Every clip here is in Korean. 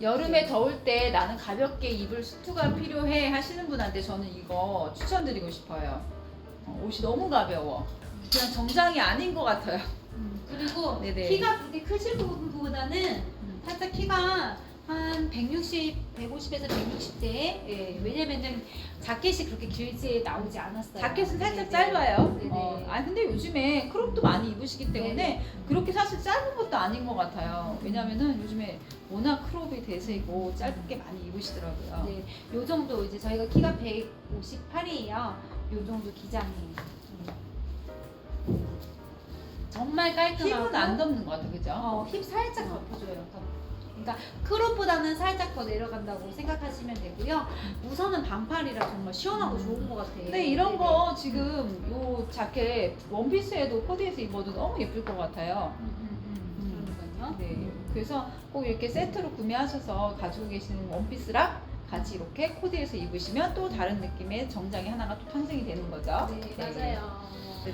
여름에 더울 때 나는 가볍게 입을 수트가 필요해 하시는 분한테 저는 이거 추천드리고 싶어요. 어, 옷이 너무 가벼워. 그냥 정장이 아닌 것 같아요. 음, 그리고 네네. 키가 그렇게 크신 분보다는 살짝 키가 한 160, 150에서 160대. 예, 왜냐면은 자켓이 그렇게 길지 나오지 않았어요. 자켓은 살짝 네네. 짧아요. 네네. 어, 아 근데 요즘에 크롭도 많이 입으시기 때문에 네네. 그렇게 사실 짧은 것도 아닌 것 같아요. 왜냐면은 요즘에 워낙 크롭이 대세이고 짧게 많이 입으시더라고요. 네, 요 정도 이제 저희가 키가 158이에요. 요 정도 기장이에요. 정말 깔끔하고 힙은 안 덮는 것 같아, 그죠? 어, 힙 살짝 덮어줘요. 덮. 그러니까 크롭보다는 살짝 더 내려간다고 생각하시면 되고요. 우선은 반팔이라 정말 시원하고 좋은 것 같아요. 근데 이런 네네. 거 지금 요 자켓 원피스에도 코디해서 입어도 너무 예쁠 것 같아요. 음, 음, 음. 그러니까요. 네. 그래서 꼭 이렇게 세트로 구매하셔서 가지고 계시는 원피스랑 같이 이렇게 코디해서 입으시면 또 다른 느낌의 정장이 하나가 또 탄생이 되는 거죠. 네, 맞아요.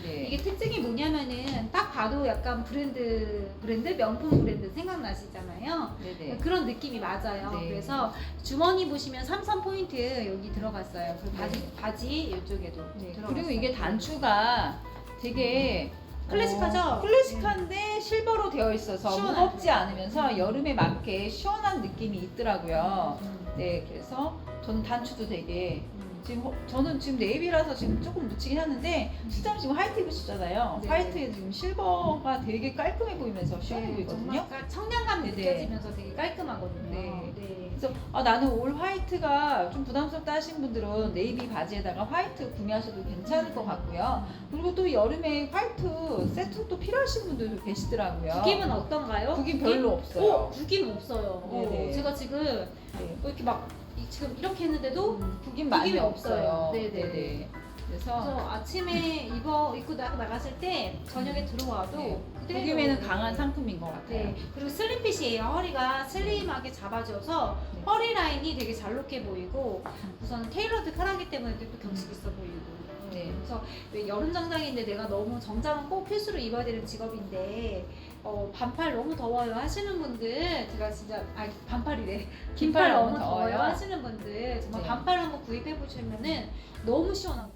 네. 이게 특징이 뭐냐면은 딱 봐도 약간 브랜드 브랜드 명품 브랜드 생각나시잖아요. 네네. 그런 느낌이 맞아요. 네. 그래서 주머니 보시면 삼선 포인트 여기 들어갔어요. 그리고 바지 네. 바지 이쪽에도 네. 들어갔어요. 그리고 이게 단추가 되게 클래식하죠? 어, 클래식한데 실버로 되어 있어서. 무겁지 않으면서 여름에 맞게 시원한 느낌이 있더라고요. 음. 네, 그래서 저는 단추도 되게 음. 지금 허- 저는 지금 네이비라서 지금 조금 묻히긴 하는데 음. 실장 지금 화이트 입으시잖아요. 네. 화이트에 지금 실버가 되게 깔끔해 보이면서 시원해 네, 보이거든요. 정말 깔- 청량감 네네. 느껴지면서 되게 깔끔하거든요. 네. 네. 그래서 아, 나는 올 화이트가 좀 부담스럽다 하신 분들은 네이비 바지에다가 화이트 구매하셔도 괜찮을 것 같고요. 그리고 또 여름에 화이트 세트 또 필요하신 분들도 계시더라고요. 구김은 어떤가요? 구김 별로 없어요. 오, 구김 없어요. 네네. 어, 제가 지금 네. 이렇게 막 이- 지금 이렇게 했는데도 구김 많이 구김이 없어요. 없어요. 네네. 네네. 그래서 그래서 아침에 입어 입고 나, 나갔을 때 저녁에 들어와도 네. 그대로 구김에는 강한 상품인 것 같아요. 네. 그리고 슬림핏이에요. 허리가 슬림하게 잡아줘서 네. 허리 라인이 되게 잘록해 보이고 우선 테일러드 카라기 때문에 또 경식 있어 보이고. 네. 그래서 왜 여름 정장인데 내가 너무 정장은 꼭 필수로 입어야 되는 직업인데 어, 반팔 너무 더워요 하시는 분들 제가 진짜 아 반팔이래 긴팔 너무 더워요. 하시는 분들 정말 네. 반팔 한번 구입해 보시면은 너무 시원한